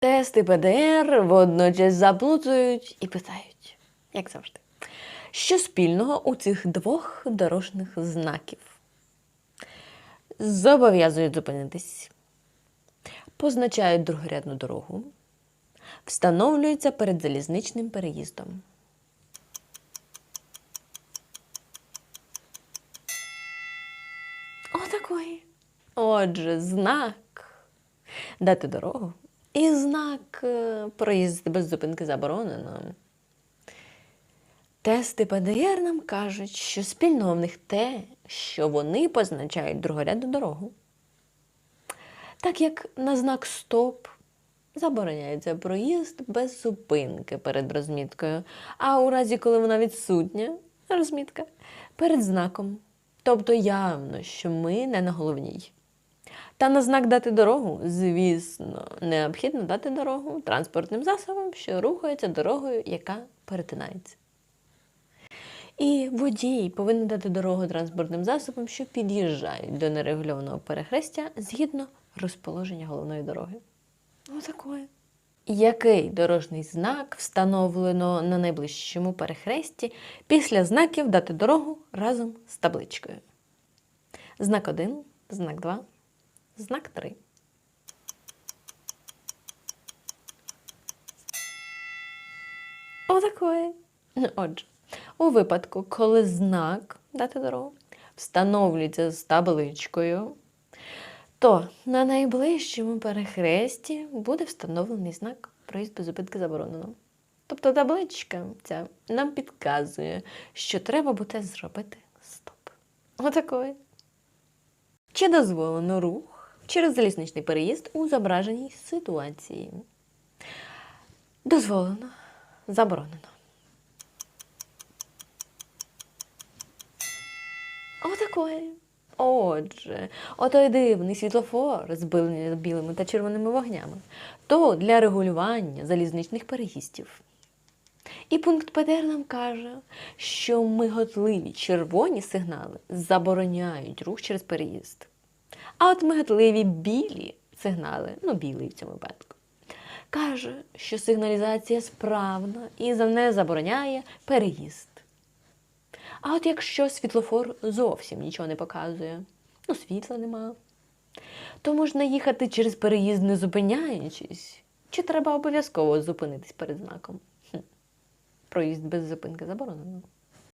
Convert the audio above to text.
Тести ПДР водночас заплутують і питають, як завжди, що спільного у цих двох дорожніх знаків? Зобов'язують зупинитись, позначають другорядну дорогу, встановлюються перед залізничним переїздом. Отакої. Отже, знак дати дорогу і знак е, проїзд без зупинки заборонено. Тести ПДР нам кажуть, що спільного в них те, що вони позначають другорядну дорогу. Так як на знак Стоп забороняється проїзд без зупинки перед розміткою, а у разі, коли вона відсутня, розмітка перед знаком. Тобто явно, що ми не на головній. Та на знак дати дорогу, звісно, необхідно дати дорогу транспортним засобам, що рухаються дорогою, яка перетинається. І водій повинен дати дорогу транспортним засобам, що під'їжджають до нерегульованого перехрестя згідно розположення головної дороги. Отакої. Який дорожній знак встановлено на найближчому перехресті після знаків дати дорогу разом з табличкою? Знак 1, знак 2, знак 3. Отакої. Отже, у випадку, коли знак дати дорогу встановлюється з табличкою, то на найближчому перехресті буде встановлений знак проїзд без зупинки заборонено. Тобто табличка ця нам підказує, що треба буде зробити стоп. Отакої. Чи дозволено рух через залізничний переїзд у зображеній ситуації? Дозволено, заборонено. Отакої. Отже, отой дивний світлофор з білими та червоними вогнями, то для регулювання залізничних переїздів. І пункт ПДР нам каже, що миготливі червоні сигнали забороняють рух через переїзд. А от миготливі білі сигнали, ну білий в цьому випадку, каже, що сигналізація справна і не забороняє переїзд. А от якщо світлофор зовсім нічого не показує, ну світла нема, то можна їхати через переїзд не зупиняючись, чи треба обов'язково зупинитись перед знаком? Хм. Проїзд без зупинки заборонено.